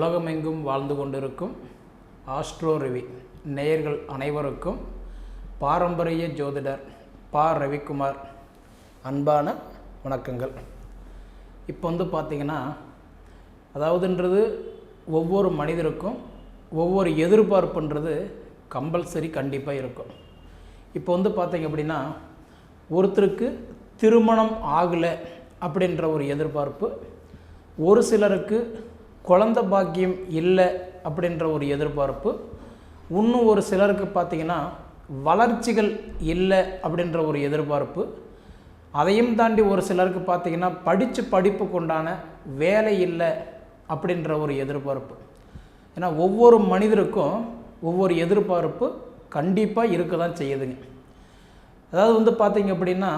உலகமெங்கும் வாழ்ந்து கொண்டிருக்கும் ஆஸ்ட்ரோ ரவி நேயர்கள் அனைவருக்கும் பாரம்பரிய ஜோதிடர் பா. ரவிக்குமார் அன்பான வணக்கங்கள். இப்போ வந்து பார்த்திங்கன்னா அதாவதுன்றது ஒவ்வொரு மனிதருக்கும் ஒவ்வொரு எதிர்பார்ப்புன்றது கம்பல்சரி கண்டிப்பாக இருக்கும். இப்போ வந்து பார்த்தீங்க அப்படின்னா ஒருத்தருக்கு திருமணம் ஆகலை அப்படின்ற ஒரு எதிர்பார்ப்பு ஒரு சிலருக்கு குழந்த பாக்கியம் இல்லை அப்படின்ற ஒரு எதிர்பார்ப்பு. இன்னும் ஒரு சிலருக்கு பார்த்திங்கன்னா வளர்ச்சிகள் இல்லை அப்படின்ற ஒரு எதிர்பார்ப்பு. அதையும் தாண்டி ஒரு சிலருக்கு பார்த்திங்கன்னா படித்து படிப்புக்கு உண்டான வேலை இல்லை அப்படின்ற ஒரு எதிர்பார்ப்பு. ஏன்னா ஒவ்வொரு மனிதருக்கும் ஒவ்வொரு எதிர்பார்ப்பு கண்டிப்பாக இருக்க தான் செய்யுதுங்க. அதாவது வந்து பார்த்திங்க அப்படின்னா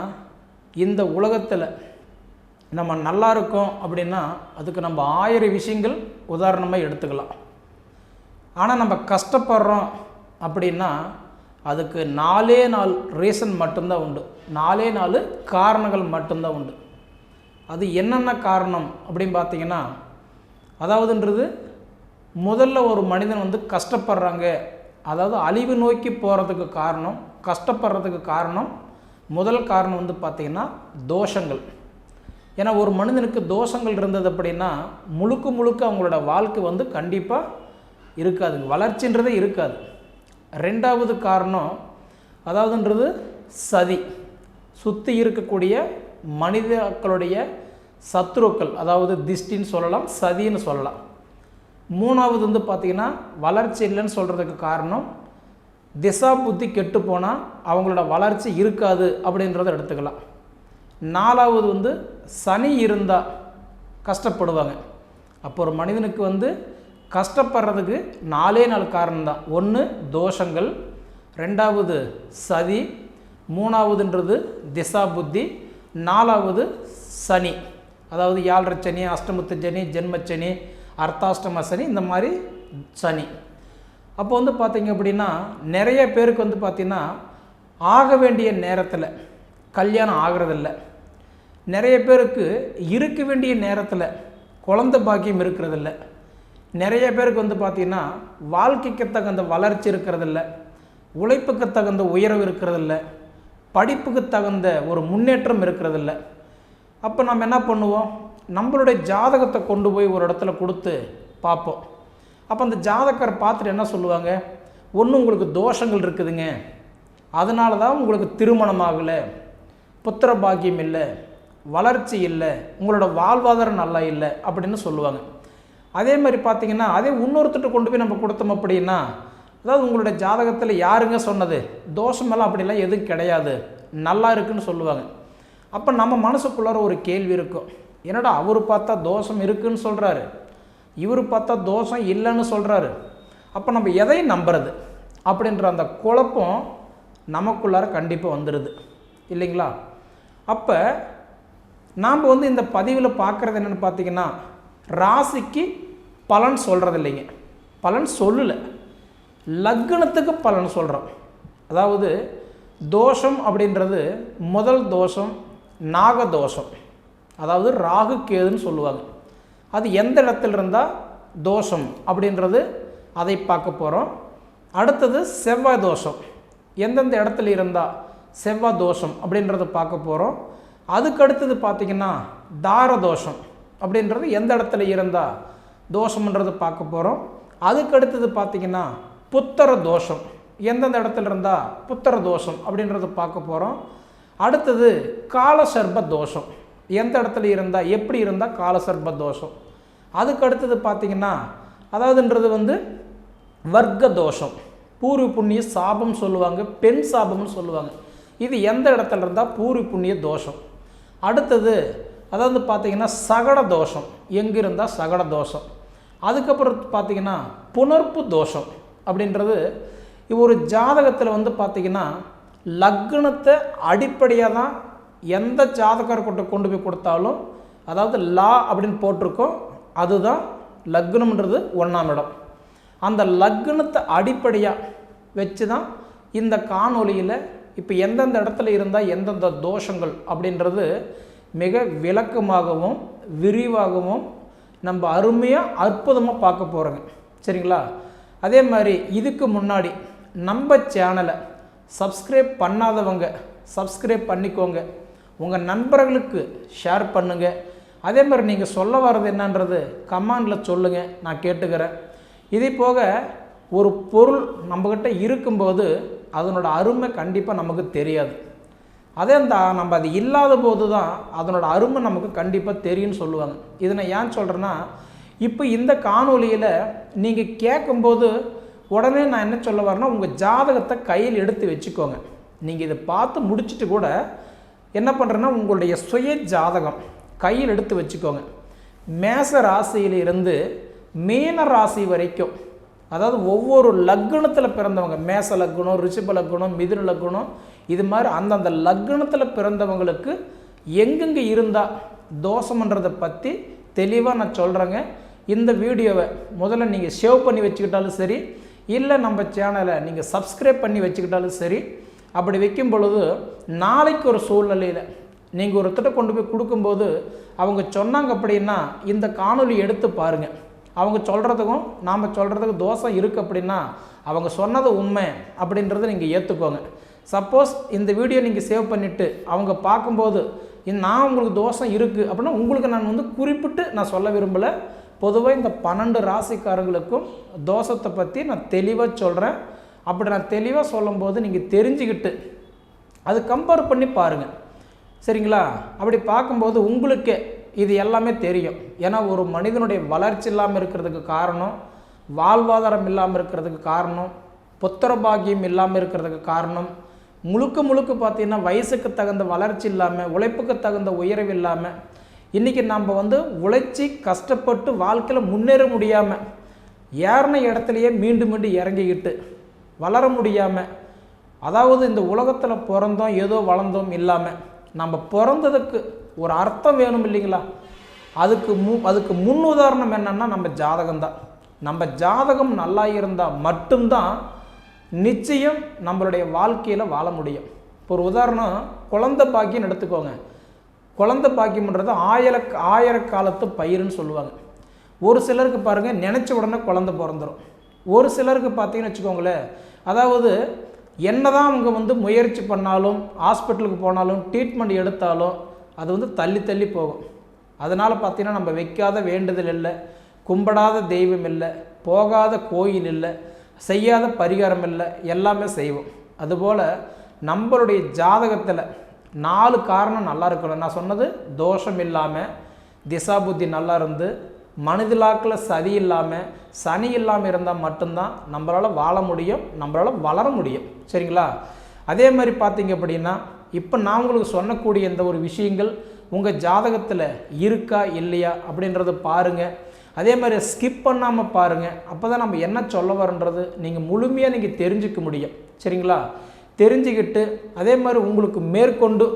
இந்த உலகத்தில் நம்ம நல்லா இருக்கோம் அப்படின்னா அதுக்கு நம்ம ஆயிரம் விஷயங்கள் உதாரணமாக எடுத்துக்கலாம். ஆனால் நம்ம கஷ்டப்படுறோம் அப்படின்னா அதுக்கு நாலே நாலு ரீசன் மட்டும்தான் உண்டு. நாலே நாலு காரணங்கள் மட்டும்தான் உண்டு. அது என்னென்ன காரணம் அப்படின்னு பார்த்தீங்கன்னா அதாவதுன்றது முதல்ல ஒரு மனிதன் வந்து கஷ்டப்படுறாங்க. அதாவது அழிவு நோக்கி போகிறதுக்கு காரணம் கஷ்டப்படுறதுக்கு காரணம் முதல் காரணம் வந்து பார்த்திங்கன்னா தோஷங்கள். ஏன்னா ஒரு மனிதனுக்கு தோஷங்கள் இருந்தது அப்படின்னா முழுக்க முழுக்க அவங்களோட வாழ்க்கை வந்து கண்டிப்பாக இருக்காதுங்க வளர்ச்சின்றதே இருக்காது. ரெண்டாவது காரணம் அதாவதுன்றது சதி. சுற்றி இருக்கக்கூடிய மனிதர்களுடைய சத்ருக்கள் அதாவது திஷ்டின்னு சொல்லலாம் சதின்னு சொல்லலாம். மூணாவது வந்து பார்த்திங்கன்னா வளர்ச்சி இல்லைன்னு சொல்கிறதுக்கு காரணம் திசா புத்தி கெட்டு போனால் அவங்களோட வளர்ச்சி இருக்காது அப்படின்றத எடுத்துக்கலாம். நாலாவது வந்து சனி இருந்தால் கஷ்டப்படுவாங்க. அப்போ ஒரு மனிதனுக்கு வந்து கஷ்டப்படுறதுக்கு நாலே நாள் காரணம்தான் ஒன்று தோஷங்கள். ரெண்டாவது சதி. மூணாவதுன்றது திசா புத்தி. நாலாவது சனி. அதாவது ஏழரை சனி அஷ்டமத்து சனி ஜென்மச்சனி அர்த்தாஷ்டம சனி இந்த மாதிரி சனி. அப்போ வந்து பார்த்திங்க அப்படின்னா நிறைய பேருக்கு வந்து பார்த்திங்கன்னா ஆக வேண்டிய நேரத்தில் கல்யாணம் ஆகிறதில்ல. நிறைய பேருக்கு இருக்க வேண்டிய நேரத்தில் குழந்த பாக்கியம் இருக்கிறதில்ல. நிறைய பேருக்கு வந்து பார்த்திங்கன்னா வாழ்க்கைக்கு தகுந்த வளர்ச்சி இருக்கிறதில்ல. உழைப்புக்கு தகுந்த உயர்வு இருக்கிறதில்ல. படிப்புக்கு தகுந்த ஒரு முன்னேற்றம் இருக்கிறதில்ல. அப்போ நம்ம என்ன பண்ணுவோம்? நம்மளுடைய ஜாதகத்தை கொண்டு போய் ஒரு இடத்துல கொடுத்து பார்ப்போம். அப்போ அந்த ஜாதகரை பார்த்துட்டு என்ன சொல்லுவாங்க? ஒன்று உங்களுக்கு தோஷங்கள் இருக்குதுங்க. அதனால தான் உங்களுக்கு திருமணம் ஆகலை. புத்திர பாக்கியம் இல்லை. வளர்ச்சி இல்லை உங்களோட வாழ்வாதாரம் நல்லா இல்லை அப்படின்னு சொல்லுவாங்க. அதே மாதிரி பார்த்தீங்கன்னா அதே இன்னொருத்தட்ட கொண்டு போய் நம்ம கொடுத்தோம் அப்படின்னா அதாவது உங்களுடைய ஜாதகத்தில் யாருங்க சொன்னது? தோஷமெல்லாம் அப்படிலாம் எதுவும் கிடையாது. நல்லா இருக்குன்னு சொல்லுவாங்க. அப்போ நம்ம மனசுக்குள்ளார ஒரு கேள்வி இருக்கும். என்னடா அவர் பார்த்தா தோஷம் இருக்குன்னு சொல்கிறாரு இவர் பார்த்தா தோஷம் இல்லைன்னு சொல்கிறாரு அப்போ நம்ம எதை நம்புறது? அப்படின்ற அந்த குழப்பம் நமக்குள்ளார கண்டிப்பாக வந்துடுது இல்லைங்களா? அப்போ நாம் வந்து இந்த பதிவில் பார்க்குறது என்னென்னு பார்த்தீங்கன்னா ராசிக்கு பலன் சொல்கிறது இல்லைங்க பலன் சொல்லலை. லக்னத்துக்கு பலன் சொல்கிறோம் அதாவது தோஷம் அப்படின்றது முதல் தோஷம் நாக தோஷம். அதாவது ராகு கேதுன்னு சொல்லுவாங்க. அது எந்த இடத்துல இருந்தால் தோஷம் அப்படின்றது அதை பார்க்க போகிறோம் அடுத்தது செவ்வாய் தோஷம். எந்தெந்த இடத்துல இருந்தால் செவ்வாய் தோஷம் அப்படின்றத பார்க்க போகிறோம் அதுக்கு அடுத்தது பார்த்திங்கன்னா தார தோஷம் அப்படின்றது எந்த இடத்துல இருந்தால் தோஷம்ன்றது பார்க்க போகிறோம் அதுக்கு அடுத்தது பார்த்திங்கன்னா புத்தர தோஷம் எந்தெந்த இடத்துல இருந்தால் புத்தர தோஷம் அப்படின்றது பார்க்க போகிறோம் அடுத்தது காலசர்ப தோஷம் எந்த இடத்துல இருந்தால் எப்படி இருந்தால் காலசர்ப தோஷம் அதுக்கு அடுத்தது பார்த்திங்கன்னா அதாவதுன்றது வந்து வர்க்க தோஷம் பூர்வ புண்ணிய சாபம் சொல்லுவாங்க பெண் சாபம்னு சொல்லுவாங்க. இது எந்த இடத்துல இருந்தால் பூர்வ புண்ணிய தோஷம். அடுத்தது அதாவது பார்த்திங்கன்னா சகட தோஷம். எங்கே இருந்தால் சகட தோஷம். அதுக்கப்புறம் பார்த்திங்கன்னா புணர்ப்பு தோஷம் அப்படின்றது ஒரு ஜாதகத்தில் வந்து பார்த்திங்கன்னா லக்னத்தை அடிப்படையாக தான் எந்த ஜாதகர்கிட்ட கொண்டு போய் கொடுத்தாலும் அதாவது லா அப்படின்னு போட்டிருக்கோம் அதுதான் லக்னம்ன்றது ஒன்றாம் இடம். அந்த லக்னத்தை அடிப்படையாக வச்சு தான் இந்த காணொலியில் இப்போ எந்தெந்த இடத்துல இருந்தால் எந்தெந்த தோஷங்கள் அப்படின்றது மிக விளக்கமாகவும் விரிவாகவும் நம்ம அருமையாக அற்புதமாக பார்க்க போகிறோங்க சரிங்களா? அதே மாதிரி இதுக்கு முன்னாடி நம்ம சேனலை சப்ஸ்கிரைப் பண்ணாதவங்க சப்ஸ்கிரைப் பண்ணிக்கோங்க. உங்கள் நண்பர்களுக்கு ஷேர் பண்ணுங்கள் அதே மாதிரி நீங்கள் சொல்ல வர்றது என்னன்றது கமாண்டில் சொல்லுங்கள் நான் கேட்டுக்கிறேன். இதே போக ஒரு பொருள் நம்மக்கிட்ட இருக்கும்போது அதனோட அருமை கண்டிப்பாக நமக்கு தெரியாது. அதே அந்த நம்ம அது இல்லாத போது தான் அதனோட அருமை நமக்கு கண்டிப்பாக தெரியும்னு சொல்லுவாங்க. இதை நான் ஏன் சொல்கிறேன்னா இப்போ இந்த காணொலியில் நீங்கள் கேட்கும்போது உடனே நான் என்ன சொல்ல வரேன்னா உங்கள் ஜாதகத்தை கையில் எடுத்து வச்சுக்கோங்க. நீங்கள் இதை பார்த்து முடிச்சுட்டு கூட என்ன பண்ணுறேன்னா உங்களுடைய சுய ஜாதகம் கையில் எடுத்து வச்சுக்கோங்க. மேச ராசியிலிருந்து மீன ராசி வரைக்கும் அதாவது ஒவ்வொரு லக்னத்தில் பிறந்தவங்க மேச லக்னம் ரிஷப லக்னம் மிதுன லக்னம் இது மாதிரி அந்தந்த லக்னத்தில் பிறந்தவங்களுக்கு எங்கெங்கே இருந்தால் தோஷம்ன்றதை பற்றி தெளிவாக நான் சொல்கிறேங்க இந்த வீடியோவை முதல்ல நீங்கள் சேவ் பண்ணி வச்சுக்கிட்டாலும் சரி இல்லை நம்ம சேனலை நீங்கள் சப்ஸ்கிரைப் பண்ணி வச்சுக்கிட்டாலும் சரி அப்படி வைக்கும் பொழுது நாளைக்கு ஒரு சூழ்நிலையில் நீங்கள் ஒருத்தட்ட கொண்டு போய் கொடுக்கும்போது அவங்க சொன்னாங்க அப்படின்னா இந்த காணொலி எடுத்து பாருங்கள் அவங்க சொல்கிறதுக்கும் நாம் சொல்கிறதுக்கும் தோஷம் இருக்குது அப்படின்னா அவங்க சொன்னது உண்மை அப்படின்றத நீங்கள் ஏற்றுக்கோங்க சப்போஸ் இந்த வீடியோ நீங்கள் சேவ் பண்ணிவிட்டு அவங்க பார்க்கும்போது நான் உங்களுக்கு தோஷம் இருக்குது அப்படின்னா உங்களுக்கு நான் வந்து குறிப்பிட்டு நான் சொல்ல விரும்பலை. பொதுவாக இந்த பன்னெண்டு ராசிக்காரங்களுக்கும் தோஷத்தை பற்றி நான் தெளிவாக சொல்கிறேன் அப்படி நான் தெளிவாக சொல்லும்போது நீங்கள் தெரிஞ்சுக்கிட்டு அது கம்பேர் பண்ணி பாருங்கள் சரிங்களா? அப்படி பார்க்கும்போது உங்களுக்கே இது எல்லாமே தெரியும். ஏன்னா ஒரு மனிதனுடைய வளர்ச்சி இல்லாமல் இருக்கிறதுக்கு காரணம் வாழ்வாதாரம் இல்லாமல் இருக்கிறதுக்கு காரணம் புத்திர பாக்கியம் இல்லாமல் இருக்கிறதுக்கு காரணம் முழுக்க முழுக்க பார்த்தீங்கன்னா வயசுக்கு தகுந்த வளர்ச்சி இல்லாமல் உழைப்புக்கு தகுந்த உயர்வு இல்லாமல் இன்றைக்கி நம்ம வந்து உழைச்சி கஷ்டப்பட்டு வாழ்க்கையில் முன்னேற முடியாமல் ஏறின இடத்துலையே மீண்டும் மீண்டும் இறங்கிக்கிட்டு வளர முடியாமல் அதாவது இந்த உலகத்தில் பிறந்தோம் ஏதோ வளர்ந்தோம் இல்லாமல் நம்ம பிறந்ததுக்கு ஒரு அர்த்தம் வேணும் இல்லைங்களா? அதுக்கு மு அதுக்கு முன் உதாரணம் என்னன்னா நம்ம ஜாதகம் தான். நம்ம ஜாதகம் நல்லா இருந்தால் மட்டும்தான் நிச்சயம் நம்மளுடைய வாழ்க்கையில் வாழ முடியும். இப்போ ஒரு உதாரணம் குழந்த பாக்கியம் எடுத்துக்கோங்க. குழந்த பாக்கியம்ன்றது ஆயிர ஆயிர காலத்து பயிருன்னு சொல்லுவாங்க. ஒரு சிலருக்கு பாருங்கள் நினச்ச உடனே குழந்தை பிறந்துடும் ஒரு சிலருக்கு பார்த்தீங்கன்னு வச்சுக்கோங்களேன் அதாவது என்னதான் அவங்க வந்து முயற்சி பண்ணாலும் ஹாஸ்பிட்டலுக்கு போனாலும் ட்ரீட்மெண்ட் எடுத்தாலும் அது வந்து தள்ளி தள்ளி போகும். அதனால் பார்த்தீங்கன்னா நம்ம வைக்காத வேண்டுதல் இல்லை கும்பிடாத தெய்வம் இல்லை போகாத கோயில் இல்லை செய்யாத பரிகாரம் இல்லை எல்லாமே செய்வோம். அதுபோல் நம்மளுடைய ஜாதகத்தில் நாலு காரணம் நல்லா இருக்கணும். நான் சொன்னது தோஷம் இல்லாமல் திசா புத்தி நல்லா இருந்து மனிதலாக்கில் சதி இல்லாமல் சனி இல்லாமல் இருந்தால் மட்டும்தான் நம்மளால் வாழ முடியும் நம்மளால் வளர முடியும். சரிங்களா? அதே மாதிரி பார்த்தீங்க அப்படின்னா இப்போ நான் உங்களுக்கு சொல்லக்கூடிய இந்த ஒரு விஷயங்கள் உங்கள் ஜாதகத்தில் இருக்கா இல்லையா அப்படின்றத பாருங்கள் அதே மாதிரி ஸ்கிப் பண்ணாமல் பாருங்கள் அப்போ தான் நம்ம என்ன சொல்ல வரோன்றது நீங்கள் முழுமையாக நீங்கள் தெரிஞ்சுக்க முடியும். சரிங்களா? தெரிஞ்சுக்கிட்டு அதே மாதிரி உங்களுக்கு மேற்கொண்டு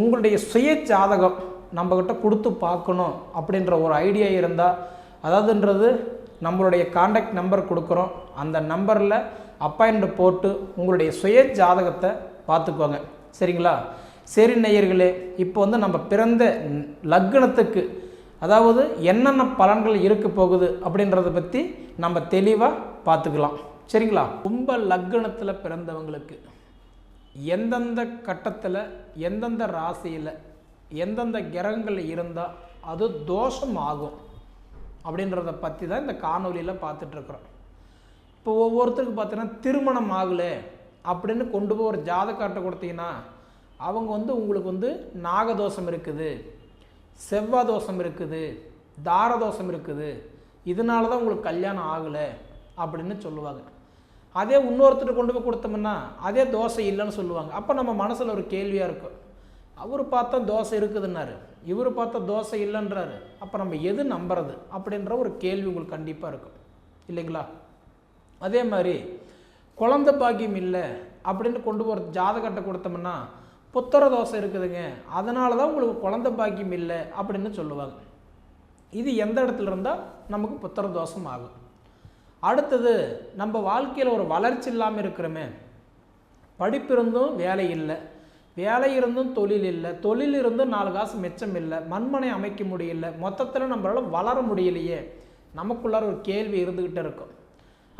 உங்களுடைய சுய ஜாதகம் நம்மக்கிட்ட கொடுத்து பார்க்கணும் அப்படின்ற ஒரு ஐடியா இருந்தால் அதாவதுன்றது நம்மளுடைய காண்டாக்ட் நம்பர் கொடுக்குறோம். அந்த நம்பரில் அப்பாயின்மெண்ட் போட்டு உங்களுடைய சுய ஜாதகத்தை பார்த்துக்கோங்க. சரிங்களா? சரி நேயர்களே இப்போ வந்து நம்ம பிறந்த லக்னத்துக்கு அதாவது என்னென்ன பலன்கள் இருக்க போகுது அப்படின்றத பற்றி நம்ம தெளிவாக பார்த்துக்கலாம் சரிங்களா? கும்ப லக்னத்தில் பிறந்தவங்களுக்கு எந்தெந்த கட்டத்தில் எந்தெந்த ராசியில் எந்தெந்த கிரகங்கள் இருந்தால் அது தோஷம் ஆகும் அப்படின்றத பற்றி தான் இந்த காணொலியில் பார்த்துட்ருக்குறோம் இப்போ ஒவ்வொருத்தருக்கு பார்த்தீங்கன்னா திருமணம் ஆகலை. அப்படின்னு கொண்டு போய் ஒரு ஜாதகாட்டை கொடுத்தீங்கன்னா அவங்க வந்து உங்களுக்கு வந்து நாகதோஷம் இருக்குது செவ்வாய் தோஷம் இருக்குது தாரதோஷம் இருக்குது இதனால தான் உங்களுக்கு கல்யாணம் ஆகலை அப்படின்னு சொல்லுவாங்க. அதே இன்னொருத்தர் கொண்டு போய் கொடுத்தோம்னா அதே தோசை இல்லைன்னு சொல்லுவாங்க. அப்போ நம்ம மனசில் ஒரு கேள்வியாக இருக்கும் அவர் பார்த்தா தோசை இருக்குதுன்னாரு. இவர் பார்த்தா தோசை இல்லைன்றாரு. அப்போ நம்ம எது நம்புறது அப்படின்ற ஒரு கேள்வி உங்களுக்கு கண்டிப்பாக இருக்கும். இல்லைங்களா? அதே மாதிரி குழந்த பாக்கியம் இல்லை அப்படின்னு கொண்டு போகிற ஜாதகத்தை கொடுத்தோம்னா புத்திர தோசை இருக்குதுங்க. அதனால தான் உங்களுக்கு குழந்த பாக்கியம் இல்லை அப்படின்னு சொல்லுவாங்க. இது எந்த இடத்துல இருந்தால் நமக்கு புத்திர தோஷம் ஆகும். அடுத்தது நம்ம வாழ்க்கையில் ஒரு வளர்ச்சி இல்லாமல் இருக்கிறோமே. படிப்பு இருந்தும் வேலை இல்லை. வேலை இருந்தும் தொழில் இல்லை. தொழில் இருந்தும் நாலு காசு மிச்சம் இல்லை. மண்மனை அமைக்க முடியல. மொத்தத்தில் நம்மளால் வளர முடியலையே. நமக்குள்ளார ஒரு கேள்வி இருந்துக்கிட்டே இருக்கும்.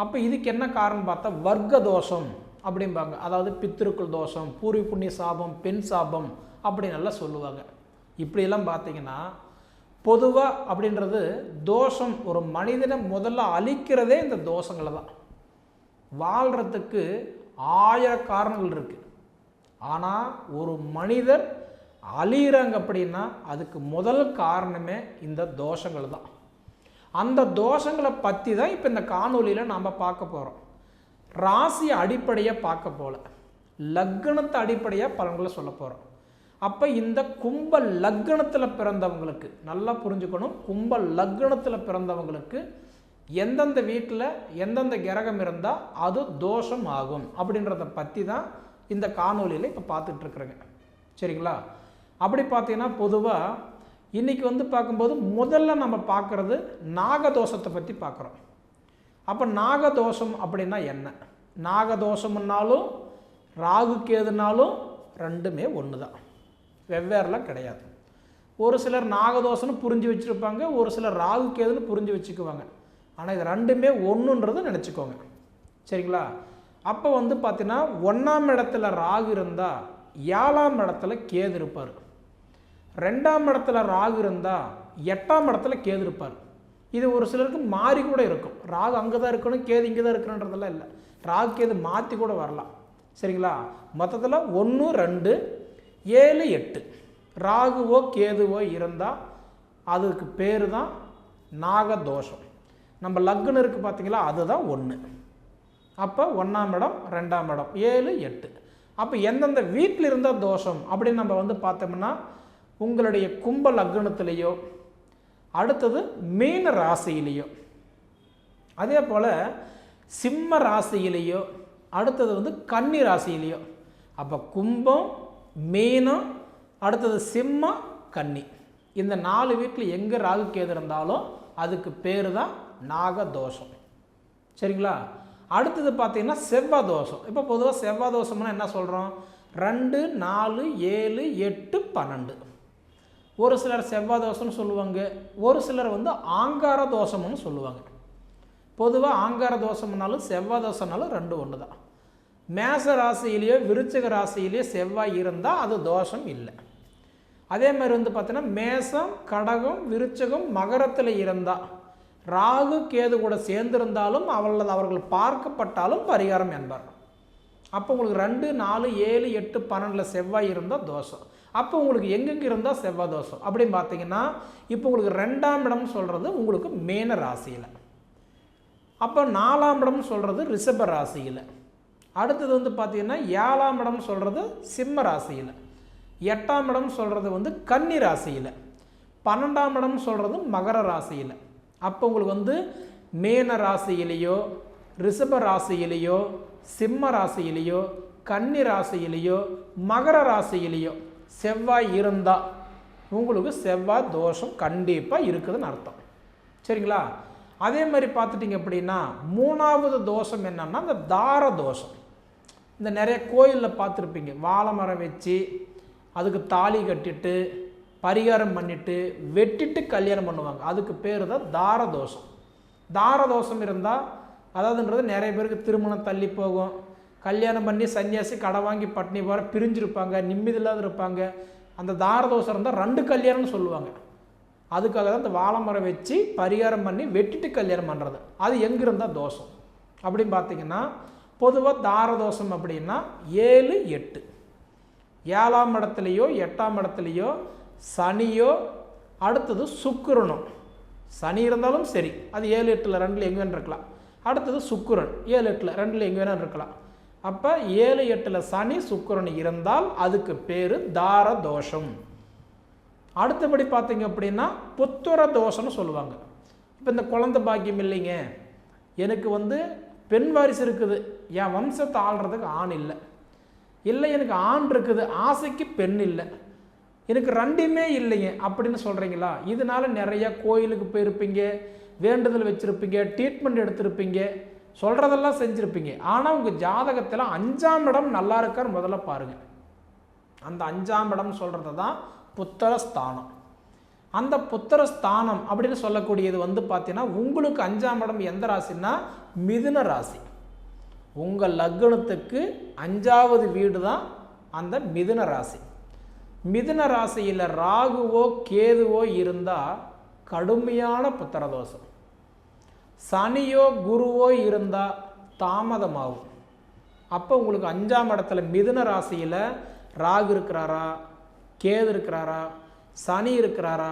அப்போ இதுக்கு என்ன காரணம் பார்த்தா வர்க்க தோஷம் அப்படிம்பாங்க. அதாவது பித்திருக்குள் தோஷம் பூர்வ புண்ணிய சாபம் பெண் சாபம் அப்படின்னு எல்லாம் சொல்லுவாங்க. இப்படியெல்லாம் பார்த்தீங்கன்னா பொதுவாக அப்படின்றது தோஷம் ஒரு மனிதனை முதல்ல அழிக்கிறதே இந்த தோஷங்களை தான். வாழ்கிறதுக்கு ஆயிரம் காரணங்கள் இருக்குது ஆனால் ஒரு மனிதர் அழியிறாங்க அப்படின்னா அதுக்கு முதல் காரணமே இந்த தோஷங்கள் தான். அந்த தோஷங்களை பற்றி தான் இப்போ இந்த காணொலியில் நாம் பார்க்க போகிறோம் ராசி அடிப்படையாக பார்க்க போல. லக்னத்தை அடிப்படையாக பலன்களை சொல்ல போகிறோம் அப்போ இந்த கும்ப லக்னத்தில் பிறந்தவங்களுக்கு நல்லா புரிஞ்சுக்கணும். கும்ப லக்னத்தில் பிறந்தவங்களுக்கு எந்தெந்த வீட்டில் எந்தெந்த கிரகம் இருந்தால் அது தோஷம் ஆகும் அப்படின்றத பற்றி தான் இந்த காணொலியில் இப்போ பார்த்துட்ருக்குறேங்க சரிங்களா? அப்படி பார்த்தீங்கன்னா பொதுவாக இன்றைக்கி வந்து பார்க்கும்போது முதல்ல நம்ம பார்க்குறது நாகதோஷத்தை பற்றி பார்க்குறோம். அப்போ நாகதோஷம் அப்படின்னா என்ன? நாகதோஷம்னாலும் ராகு கேதுனாலும் ரெண்டுமே ஒன்று தான் வெவ்வேறுலாம் கிடையாது. ஒரு சிலர் நாகதோஷம்னு புரிஞ்சு வச்சுருப்பாங்க ஒரு சிலர் ராகு கேதுன்னு புரிஞ்சு வச்சுக்குவாங்க. ஆனால் இது ரெண்டுமே ஒன்றுன்றது நினச்சிக்கோங்க. சரிங்களா? அப்போ வந்து பார்த்தீங்கன்னா ஒன்றாம் இடத்துல ராகு இருந்தால் ஏழாம் இடத்துல கேது இருப்பார். ரெண்டாம் இடத்துல ராகு இருந்தால் எட்டாம் இடத்துல கேது இருப்பார். இது ஒரு சிலருக்கு மாறி கூட இருக்கும். ராகு அங்கே தான் இருக்கணும் கேது இங்கே தான் இருக்கணுன்றதெல்லாம் இல்லை. ராகு கேது மாற்றி கூட வரலாம். சரிங்களா? மொத்தத்தில் ஒன்று ரெண்டு ஏழு எட்டு. ராகுவோ கேதுவோ இருந்தால் அதுக்கு பேர் தான் நாகதோஷம். நம்ம லக்னம் இருக்குது பார்த்தீங்களா அதுதான் ஒன்று அப்போ ஒன்றாம் இடம் ரெண்டாம் இடம். ஏழு எட்டு. அப்போ எந்தெந்த வீட்டில் இருந்தால் தோஷம் அப்படின்னு நம்ம வந்து பார்த்தோம்னா உங்களுடைய கும்ப லக்னத்திலேயோ அடுத்தது மீன ராசியிலேயோ. அதே போல் சிம்ம ராசியிலேயோ அடுத்தது வந்து கன்னி ராசியிலேயோ. அப்போ கும்பம் மீனம் அடுத்தது சிம்மம் கன்னி. இந்த நாலு வீட்டில் எங்கே ராகு கேது இருந்தாலும் அதுக்கு பேர் தான் நாகதோஷம். சரிங்களா? அடுத்தது பார்த்தீங்கன்னா செவ்வாய் தோஷம் இப்போ பொதுவாக செவ்வாய் தோஷம்னா என்ன சொல்கிறோம் ரெண்டு நாலு ஏழு எட்டு பன்னெண்டு. ஒரு சிலர் செவ்வாய் தோஷம்னு சொல்லுவாங்க. ஒரு சிலர் வந்து ஆங்கார தோஷம்னு சொல்லுவாங்க. பொதுவாக ஆங்கார தோஷம்னாலும் செவ்வாய் தோஷம்னாலும் ரெண்டு ஒன்று தான் மேச ராசியிலேயோ விருச்சக ராசியிலேயோ செவ்வாய் இருந்தால் அது தோஷம் இல்லை. அதே மாதிரி வந்து பார்த்தீங்கன்னா மேசம் கடகம் விருச்சகம் மகரத்தில் இருந்தால் ராகு கேது கூட சேர்ந்திருந்தாலும் அவளது அவர்கள் பார்க்கப்பட்டாலும் பரிகாரம் என்பார் அப்போ உங்களுக்கு ரெண்டு நாலு ஏழு எட்டு பன்னெண்டில் செவ்வாய் இருந்தால் தோஷம். அப்போ உங்களுக்கு எங்கெங்கே இருந்தால் செவ்வாய் தோஷம். அப்படின்னு பார்த்தீங்கன்னா இப்போ உங்களுக்கு ரெண்டாம் இடம் சொல்கிறது உங்களுக்கு மேன ராசியில். அப்போ நாலாம் இடம் சொல்கிறது ரிஷப ராசியில். அடுத்தது வந்து பார்த்தீங்கன்னா ஏழாம் இடம் சொல்கிறது சிம்ம ராசியில். எட்டாம் இடம் சொல்கிறது வந்து கன்னி ராசியில். பன்னெண்டாம் இடம் சொல்கிறது மகர ராசியில். அப்போ உங்களுக்கு வந்து மேன ராசியிலேயோ ரிஷப ராசியிலேயோ சிம்ம ராசியிலேயோ கன்னி ராசியிலேயோ மகர ராசியிலேயோ செவ்வாய் இருந்தால் உங்களுக்கு செவ்வாய் தோஷம் கண்டிப்பாக இருக்குதுன்னு அர்த்தம். சரிங்களா? அதே மாதிரி பார்த்துட்டிங்க அப்படின்னா மூணாவது தோஷம் என்னென்னா இந்த தார தோஷம். இந்த நிறைய கோயிலில் பார்த்துருப்பீங்க. வாழை மரம் வச்சு அதுக்கு தாலி கட்டிட்டு பரிகாரம் பண்ணிவிட்டு வெட்டிட்டு கல்யாணம் பண்ணுவாங்க. அதுக்கு பேர் தான் தார தோஷம். தார தோஷம் இருந்தால் அதாவதுன்றது நிறைய பேருக்கு திருமணம் தள்ளி போகும். கல்யாணம் பண்ணி சன்னியாசி கடை வாங்கி பட்னி போகிற பிரிஞ்சிருப்பாங்க நிம்மதி இல்லாத இருப்பாங்க. அந்த தாரதோஷம் இருந்தால் ரெண்டு கல்யாணம்னு சொல்லுவாங்க. அதுக்காக தான் இந்த வாழை மரம் வச்சு பரிகாரம் பண்ணி வெட்டிட்டு கல்யாணம் பண்ணுறது அது எங்கே இருந்தால் தோஷம். அப்படின்னு பார்த்தீங்கன்னா பொதுவாக தாரதோஷம் அப்படின்னா ஏழு எட்டு. ஏழாம் இடத்துலையோ எட்டாம் இடத்துலையோ சனியோ அடுத்தது சுக்கிரனோ சனி இருந்தாலும் சரி அது ஏழு எட்டில் ரெண்டில் எங்கே வேணும் இருக்கலாம். அடுத்தது சுக்கிரன் ஏழு எட்டில் ரெண்டில் எங்கே வேணும் இருக்கலாம். அப்போ ஏழு எட்டில் சனி சுக்கரன் இருந்தால் அதுக்கு பேர் தார தோஷம். அடுத்தபடி பார்த்தீங்க அப்படின்னா புத்துர தோஷம்னு சொல்லுவாங்க. இப்போ இந்த குழந்தை பாக்கியம் இல்லைங்க. எனக்கு வந்து பெண் வாரிசு இருக்குது. என் வம்சத்தை ஆள்றதுக்கு ஆண் இல்லை. இல்லை எனக்கு ஆண் இருக்குது. ஆசைக்கு பெண் இல்லை. எனக்கு ரெண்டுமே இல்லைங்க. அப்படின்னு சொல்கிறீங்களா இதனால நிறைய கோயிலுக்கு போயிருப்பீங்க. வேண்டுதல் வச்சுருப்பீங்க. ட்ரீட்மெண்ட் எடுத்திருப்பீங்க. சொல்கிறதெல்லாம் செஞ்சுருப்பீங்க. ஆனால் உங்கள் ஜாதகத்தில் அஞ்சாம் இடம் நல்லா இருக்கார் முதல்ல பாருங்கள் அந்த அஞ்சாம் இடம் சொல்கிறது தான் புத்திரஸ்தானம் அந்த புத்திரஸ்தானம் அப்படின்னு சொல்லக்கூடியது வந்து பார்த்தீங்கன்னா உங்களுக்கு அஞ்சாம் இடம் எந்த ராசின்னா மிதுன ராசி. உங்கள் லக்னத்துக்கு அஞ்சாவது வீடு தான் அந்த மிதுன ராசி. மிதுன ராசியில் ராகுவோ கேதுவோ இருந்தால் கடுமையான புத்திரதோஷம். சனியோ குருவோ இருந்தால் தாமதமாகும். அப்போ உங்களுக்கு அஞ்சாம் இடத்துல மிதுன ராசியில் ராகு இருக்கிறாரா கேது இருக்கிறாரா சனி இருக்கிறாரா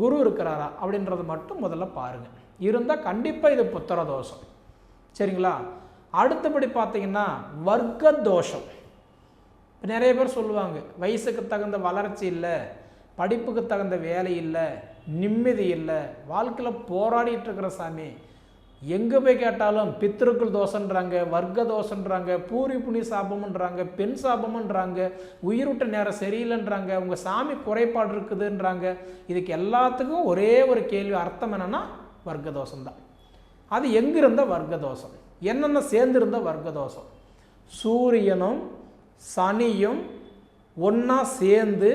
குரு இருக்கிறாரா அப்படின்றத மட்டும் முதல்ல பாருங்கள் இருந்தால் கண்டிப்பாக இது புத்திர தோஷம். சரிங்களா? அடுத்தபடி பார்த்தீங்கன்னா வர்க்க தோஷம். நிறைய பேர் சொல்லுவாங்க வயசுக்கு தகுந்த வளர்ச்சி இல்லை படிப்புக்கு தகுந்த வேலை இல்லை நிம்மதி இல்லை வாழ்க்கையில் போராடிட்டு இருக்கிற சாமி எங்கே போய் கேட்டாலும் பித்திருக்கள் தோசைன்றாங்க வர்க்க தோசைன்றாங்க பூரி புனி சாபம்ன்றாங்க பெண் சாபம்ன்றாங்க உயிருட்ட நேரம் சரியில்லைன்றாங்க உங்கள் சாமி குறைபாடு இருக்குதுன்றாங்க. இதுக்கு எல்லாத்துக்கும் ஒரே ஒரு கேள்வி அர்த்தம் என்னென்னா வர்க்க தோஷம்தான் அது எங்கிருந்த வர்க்க தோஷம் என்னென்ன சேர்ந்திருந்த வர்க்க தோஷம் சூரியனும் சனியும் ஒன்றா சேர்ந்து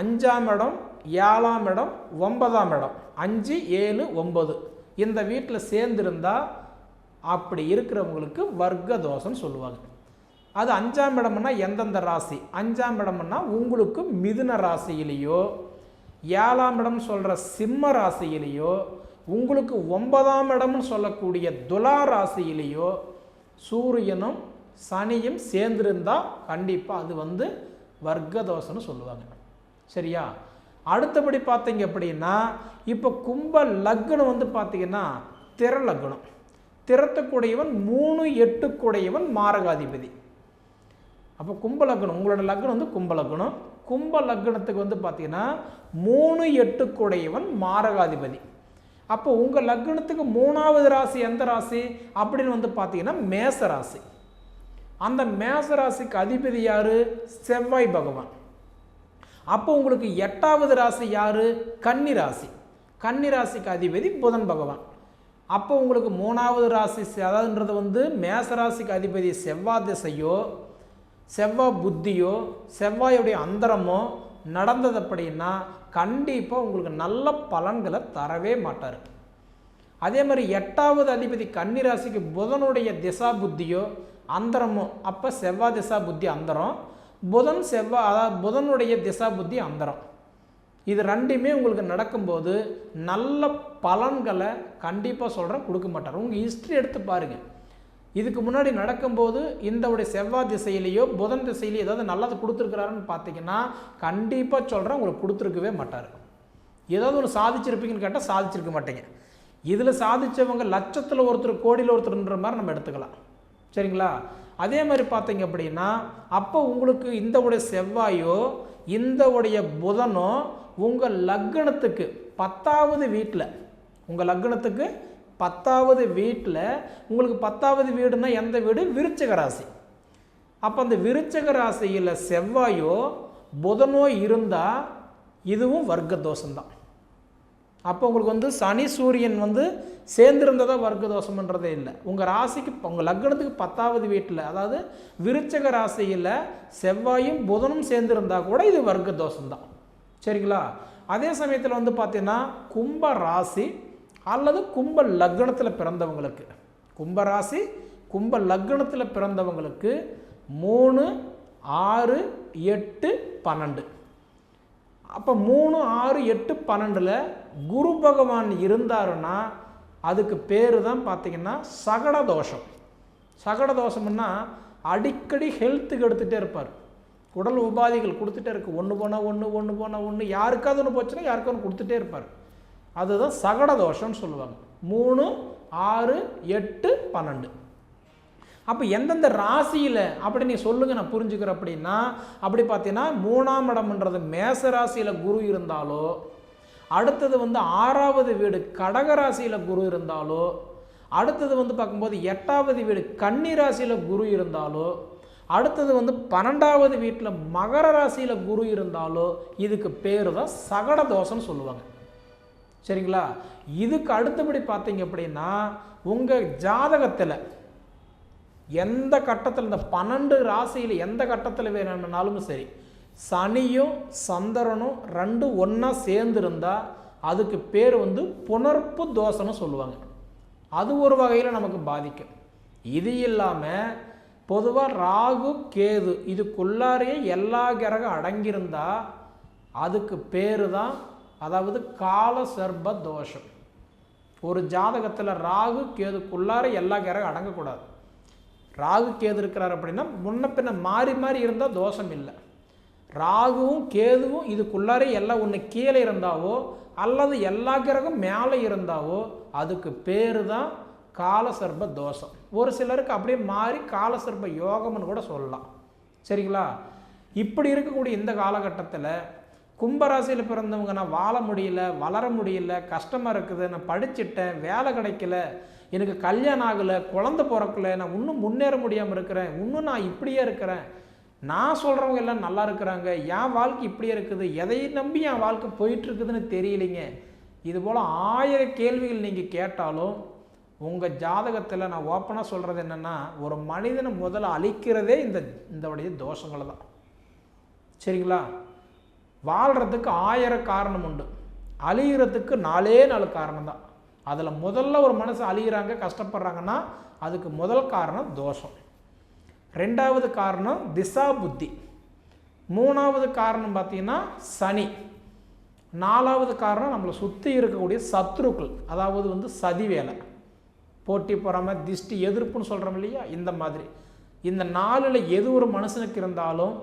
அஞ்சாம் இடம் ஏழாம் இடம் ஒன்பதாம் இடம். அஞ்சு ஏழு ஒம்பது இந்த வீட்டில் சேர்ந்துருந்தால் அப்படி இருக்கிறவங்களுக்கு வர்க்க தோஷம்னு சொல்லுவாங்க. அது அஞ்சாம் இடம்னா எந்தெந்த ராசி? அஞ்சாம் இடம்னா உங்களுக்கு மிதுன ராசியிலேயோ ஏழாம் இடம் சொல்கிற சிம்ம ராசியிலேயோ உங்களுக்கு ஒன்பதாம் இடம்னு சொல்லக்கூடிய துலா ராசியிலேயோ சூரியனும் சனியும் சேர்ந்திருந்தால் கண்டிப்பாக அது வந்து வர்க்க தோஷம்னு சொல்லுவாங்க. சரியா? அடுத்தபடி பார்த்தீங்க அப்படின்னா இப்போ கும்ப லக்னம் வந்து பார்த்தீங்கன்னா திற லக்னம். திறத்துக்குடையவன் மூணு எட்டுக்குடையவன் மாரகாதிபதி. அப்போ கும்ப லக்னம் உங்களோட லக்னம் வந்து கும்ப லக்னம். கும்ப லக்னத்துக்கு வந்து பார்த்தீங்கன்னா மூணு எட்டுக்குடையவன் மாரகாதிபதி. அப்போ உங்கள் லக்னத்துக்கு மூணாவது ராசி எந்த ராசி? அப்படின்னு வந்து பார்த்தீங்கன்னா மேச ராசி அந்த மேச ராசிக்கு அதிபதி யார்? செவ்வாய் பகவான். அப்போ உங்களுக்கு எட்டாவது ராசி யார்? கன்னி ராசி. கன்னி ராசிக்கு அதிபதி புதன் பகவான். அப்போ உங்களுக்கு மூணாவது ராசி செ- அதாவதுன்றது வந்து மேச ராசிக்கு அதிபதி செவ்வாய் திசையோ செவ்வாய் புத்தியோ செவ்வாயுடைய அந்தரமோ நடந்தது அப்படின்னா கண்டிப்பாக உங்களுக்கு நல்ல பலன்களை தரவே மாட்டார். அதே மாதிரி எட்டாவது அதிபதி கன்னி ராசிக்கு புதனுடைய திசா புத்தியோ அந்தரமோ அப்போ செவ்வாய் திசா புத்தி அந்தரம். புதன் செவ்வாய் அதாவது புதனுடைய திசா புத்தி அந்தரம். இது ரெண்டுமே உங்களுக்கு நடக்கும்போது நல்ல பலன்களை கண்டிப்பாக சொல்கிறேன் கொடுக்க மாட்டார். உங்கள் ஹிஸ்ட்ரி எடுத்து பாருங்கள் இதுக்கு முன்னாடி நடக்கும்போது இந்த உடைய செவ்வாய் திசையிலேயோ புதன் திசையிலையோ ஏதாவது நல்லது கொடுத்துருக்குறாருன்னு பார்த்தீங்கன்னா கண்டிப்பாக சொல்கிறேன் உங்களுக்கு கொடுத்துருக்கவே மாட்டார். ஏதாவது ஒன்று சாதிச்சிருப்பீங்கன்னு கேட்டால் சாதிச்சிருக்க மாட்டீங்க. இதில் சாதித்தவங்க லட்சத்தில் ஒருத்தர் கோடியில் ஒருத்தர்ன்ற மாதிரி நம்ம எடுத்துக்கலாம். சரிங்களா? அதே மாதிரி பார்த்தீங்க அப்படின்னா அப்போ உங்களுக்கு இந்த உடைய செவ்வாயோ இந்த உடைய புதனோ உங்கள் லக்னத்துக்கு பத்தாவது வீட்டில் உங்கள் லக்னத்துக்கு பத்தாவது வீட்டில் உங்களுக்கு பத்தாவது வீடுனா எந்த வீடு? விருச்சக ராசி. அப்போ அந்த விருச்சக ராசியில் செவ்வாயோ புதனோ இருந்தால் இதுவும் வர்க்க தோஷம்தான் அப்போ உங்களுக்கு வந்து சனி சூரியன் வந்து சேர்ந்திருந்ததா வர்க்க தோஷம்ன்றதே இல்லை. உங்கள் ராசிக்கு உங்கள் லக்னத்துக்கு பத்தாவது வீட்டில் அதாவது விருச்சக ராசியில் செவ்வாயும் புதனும் சேர்ந்திருந்தா கூட இது வர்க்க தோஷம்தான் சரிங்களா? அதே சமயத்தில் வந்து பார்த்தீங்கன்னா கும்ப ராசி அல்லது கும்ப லக்னத்தில் பிறந்தவங்களுக்கு கும்ப ராசி கும்ப லக்னத்தில் பிறந்தவங்களுக்கு மூணு ஆறு எட்டு பன்னெண்டு. அப்போ மூணு ஆறு எட்டு பன்னெண்டில் குரு பகவான் இருந்தாருன்னா அதுக்கு பேர் தான் பார்த்தீங்கன்னா சகட தோஷம். சகட தோஷம்னா அடிக்கடி ஹெல்த்துக்கு எடுத்துகிட்டே இருப்பார். உடல் உபாதைகள் கொடுத்துட்டே இருக்கு. ஒன்று போனால் ஒன்று ஒன்று போனால் ஒன்று யாருக்காவது ஒன்று போச்சுன்னா யாருக்காவது ஒன்று கொடுத்துட்டே இருப்பார். அதுதான் சகட தோஷம்னு சொல்லுவாங்க. மூணு ஆறு எட்டு பன்னெண்டு. அப்போ எந்தெந்த ராசியில் அப்படி நீ சொல்லுங்க நான் புரிஞ்சுக்கிறேன் அப்படின்னா அப்படி பார்த்தீங்கன்னா மூணாம் இடம்ன்றது மேச ராசியில் குரு இருந்தாலோ அடுத்தது வந்து ஆறாவது வீடு கடக ராசியில் குரு இருந்தாலோ அடுத்தது வந்து பார்க்கும்போது எட்டாவது வீடு கன்னி ராசியில் குரு இருந்தாலோ அடுத்தது வந்து பன்னெண்டாவது வீட்டில் மகர ராசியில் குரு இருந்தாலோ இதுக்கு பேர் தான் சகட தோஷம்னு சொல்லுவாங்க. சரிங்களா? இதுக்கு அடுத்தபடி பார்த்தீங்க அப்படின்னா உங்கள் ஜாதகத்தில் எந்த கட்டத்தில் இந்த பன்னெண்டு ராசியில் எந்த கட்டத்தில் வேணும்னாலும் சரி சனியும் சந்திரனும் ரெண்டும் ஒன்றா சேர்ந்துருந்தா அதுக்கு பேர் வந்து புணர்ப்பு தோஷம்னு சொல்லுவாங்க. அது ஒரு வகையில் நமக்கு பாதிக்கும். இது இல்லாமல் பொதுவாக ராகு கேது இதுக்குள்ளாரையே எல்லா கிரகம் அடங்கியிருந்தால் அதுக்கு பேர் தான் அதாவது கால சர்ப தோஷம். ஒரு ஜாதகத்தில் ராகு கேதுக்குள்ளார எல்லா கிரகம் அடங்கக்கூடாது. ராகு கேது இருக்கிறார் அப்படின்னா முன்ன பின்ன மாறி மாறி இருந்தால் தோஷம் இல்லை. ராகுவும் கேதுவும் இதுக்குள்ளாரே எல்லாம் ஒன்று கீழே இருந்தாவோ அல்லது எல்லா கிரகம் மேலே இருந்தாவோ அதுக்கு பேர் தான் காலசர்ப தோஷம். ஒரு சிலருக்கு அப்படியே மாறி காலசர்ப யோகம்னு கூட சொல்லலாம். சரிங்களா? இப்படி இருக்கக்கூடிய இந்த காலகட்டத்தில் கும்பராசியில் பிறந்தவங்க நான் வாழ முடியல வளர முடியல கஷ்டமாக இருக்குது நான் படிச்சிட்டேன் வேலை கிடைக்கல எனக்கு கல்யாணம் ஆகலை குழந்த பிறக்கல நான் இன்னும் முன்னேற முடியாமல் இருக்கிறேன் இன்னும் நான் இப்படியே இருக்கிறேன். நான் சொல்கிறவங்க எல்லாம் நல்லா இருக்கிறாங்க என் வாழ்க்கை இப்படியே இருக்குது எதை நம்பி என் வாழ்க்கை போயிட்டுருக்குதுன்னு தெரியலைங்க. இது போல் ஆயிரம் கேள்விகள் நீங்கள் கேட்டாலும் உங்கள் ஜாதகத்தில் நான் ஓப்பனாக சொல்கிறது என்னென்னா ஒரு மனிதனை முதல்ல அழிக்கிறதே இந்த இந்தவுடைய தோஷங்களை தான். சரிங்களா? வாழ்கிறதுக்கு ஆயிரம் காரணம் உண்டு. அழிகிறதுக்கு நாலே நாலு காரணம் தான். அதில் முதல்ல ஒரு மனசு அழிகிறாங்க கஷ்டப்படுறாங்கன்னா அதுக்கு முதல் காரணம் தோஷம். ரெண்டாவது காரணம் திசா புத்தி மூணாவது காரணம் பார்த்திங்கன்னா சனி. நாலாவது காரணம் நம்மளை சுற்றி இருக்கக்கூடிய சத்ருக்கள். அதாவது வந்து சதி வேலை. போட்டி போகாமல் திஷ்டி எதிர்ப்புன்னு சொல்கிறோம் இல்லையா? இந்த மாதிரி. இந்த நாளில் எது ஒரு மனுஷனுக்கு இருந்தாலும்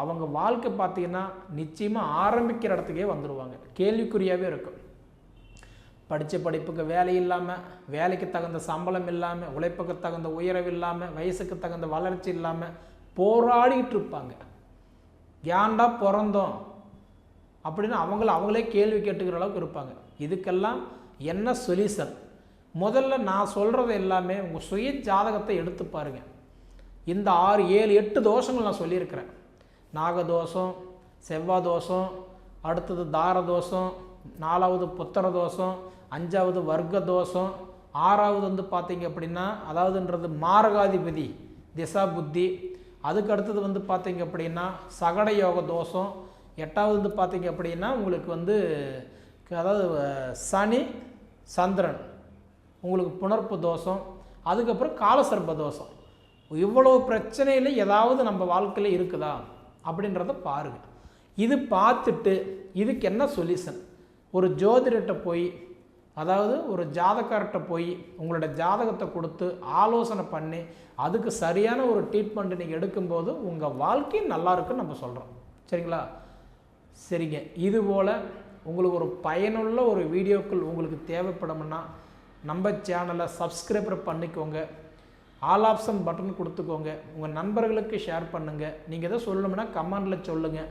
அவங்க வாழ்க்கை பார்த்திங்கன்னா நிச்சயமாக ஆரம்பிக்கிற இடத்துக்கே வந்துடுவாங்க கேள்விக்குறியாகவே இருக்கும். படித்த படிப்புக்கு வேலை இல்லாமல் வேலைக்கு தகுந்த சம்பளம் இல்லாமல் உழைப்புக்கு தகுந்த உயரவு இல்லாமல் வயசுக்கு தகுந்த வளர்ச்சி இல்லாமல் போராடிக்கிட்டு இருப்பாங்க. ஏன்டா பிறந்தோம்? அப்படின்னு அவங்கள அவங்களே கேள்வி கேட்டுக்கிற அளவுக்கு இருப்பாங்க. இதுக்கெல்லாம் என்ன சொல்யூஷன்? முதல்ல நான் சொல்கிறது எல்லாமே உங்கள் சுய ஜாதகத்தை எடுத்து பாருங்கள் இந்த ஆறு ஏழு எட்டு தோஷங்கள் நான் சொல்லியிருக்கிறேன். நாகதோஷம் செவ்வாய் தோஷம் அடுத்தது தார தோஷம் நாலாவது புத்திர தோஷம் அஞ்சாவது வர்க்க தோஷம் ஆறாவது வந்து பார்த்தீங்க அப்படின்னா அதாவதுன்றது மாரகாதிபதி திசா புத்தி அதுக்கு அடுத்தது வந்து பார்த்தீங்க அப்படின்னா சகட யோக தோஷம். எட்டாவது வந்து பார்த்தீங்க அப்படின்னா உங்களுக்கு வந்து அதாவது சனி சந்திரன். உங்களுக்கு புணர்ப்பு தோஷம். அதுக்கப்புறம் காலசர்ப தோஷம். இவ்வளோ பிரச்சனையில் ஏதாவது நம்ம வாழ்க்கையில் இருக்குதா? அப்படின்றத பாருங்கள் இது பார்த்துட்டு இதுக்கு என்ன சொல்யூஷன் ஒரு ஜோதிடர்கிட்ட போய் அதாவது ஒரு ஜாதகர்கிட்ட போய் உங்களோட ஜாதகத்தை கொடுத்து ஆலோசனை பண்ணி அதுக்கு சரியான ஒரு ட்ரீட்மெண்ட் நீங்கள் எடுக்கும்போது உங்கள் வாழ்க்கையும் நல்லா இருக்குன்னு நம்ம சொல்கிறோம் சரிங்களா? சரிங்க. இதுபோல் உங்களுக்கு ஒரு பயனுள்ள ஒரு வீடியோக்கள் உங்களுக்கு தேவைப்படும்னா நம்ம சேனலை சப்ஸ்கிரைபர் பண்ணிக்கோங்க. ஆல் ஆப்ஷன் பட்டன் கொடுத்துக்கோங்க. உங்கள் நண்பர்களுக்கு ஷேர் பண்ணுங்கள் நீங்கள் எதை சொல்லணும்னா கமெண்டில் சொல்லுங்கள்